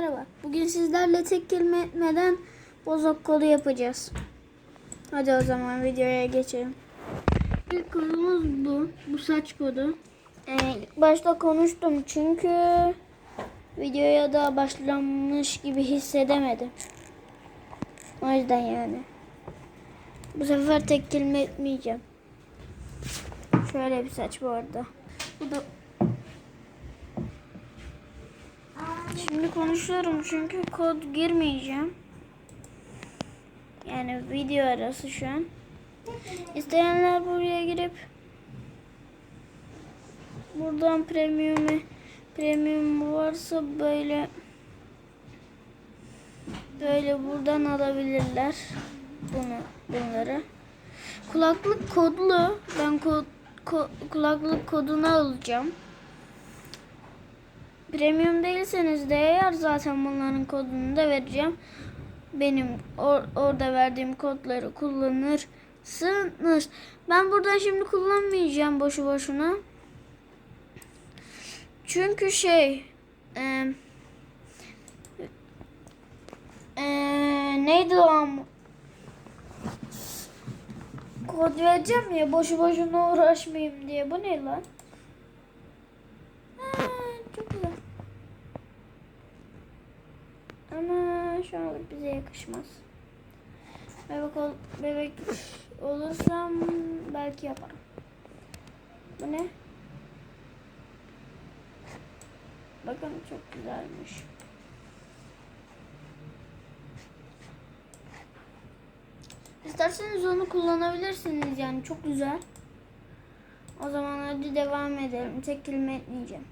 merhaba. Bugün sizlerle tek kelime etmeden bozok kodu yapacağız. Hadi o zaman videoya geçelim. İlk kodumuz bu. Bu saç kodu. Ee, başta konuştum çünkü videoya da başlamış gibi hissedemedim. O yüzden yani. Bu sefer tek kelime etmeyeceğim. Şöyle bir saç bu arada. Bu da Şimdi konuşuyorum çünkü kod girmeyeceğim. Yani video arası şu an. İsteyenler buraya girip buradan premium premium varsa böyle böyle buradan alabilirler bunu bunları. Kulaklık kodlu. Ben kod, ko- kulaklık kodunu alacağım. Premium değilseniz de eğer zaten bunların kodunu da vereceğim. Benim or- orada verdiğim kodları kullanırsınız. Ben buradan şimdi kullanmayacağım boşu boşuna. Çünkü şey e, e, neydi o Kod vereceğim ya boşu boşuna uğraşmayayım diye. Bu ne lan? Ha, çok güzel. Ama şu anlık bize yakışmaz. Bebek, ol, bebek olursam belki yaparım. Bu ne? Bakın çok güzelmiş. İsterseniz onu kullanabilirsiniz yani çok güzel. O zaman hadi devam edelim. Tek etmeyeceğim.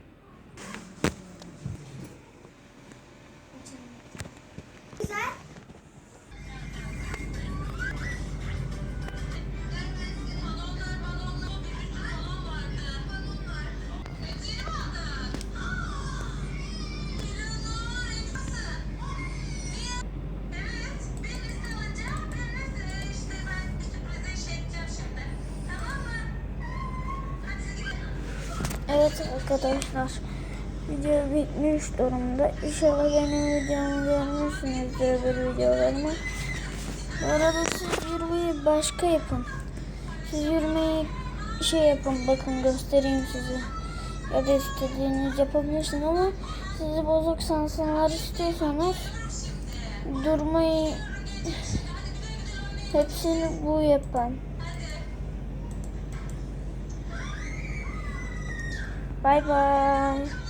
Evet arkadaşlar. Video bitmiş durumda. İnşallah benim videomu görmüşsünüzdür öbür videolarımı. Bu arada siz yürümeyi başka yapın. Siz yürümeyi şey yapın bakın göstereyim size. Ya da istediğiniz yapabilirsiniz ama sizi bozuk sansınlar istiyorsanız durmayı hepsini bu yapan. 拜拜。